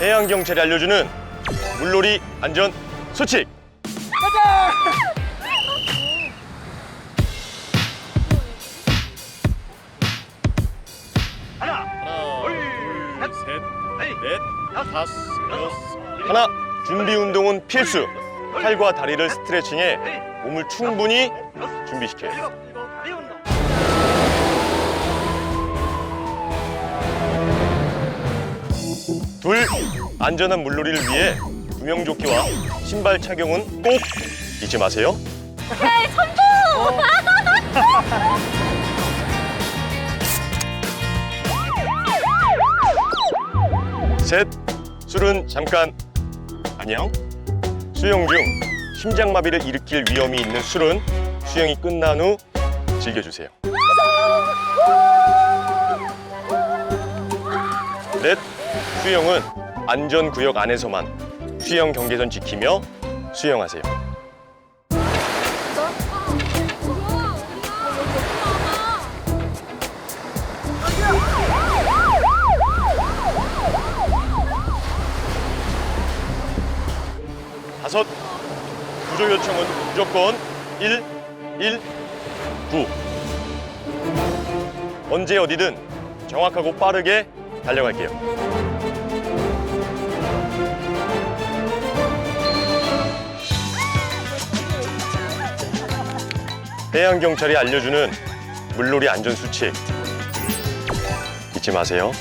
해양 경찰이 알려주는 물놀이 안전 수칙. 하나, 하나, 셋, 넷, 다섯, 여섯. 하나, 준비 운동은 필수. 팔과 다리를 스트레칭해 몸을 충분히 준비시켜요. 둘, 안전한 물놀이를 위해 구명조끼와 신발 착용은 꼭 잊지 마세요. 네, 성공! 셋, 술은 잠깐 안녕. 수영 중 심장마비를 일으킬 위험이 있는 술은 수영이 끝난 후 즐겨주세요. 넷, 수영은 안전구역 안에서만 수영 경계선 지키며 수영하세요. 다섯, 구조 요청은 무조건 1, 1, 9. 언제 어디든 정확하고 빠르게 달려갈게요. 해양 경찰이 알려주는 물놀이 안전 수칙 잊지 마세요.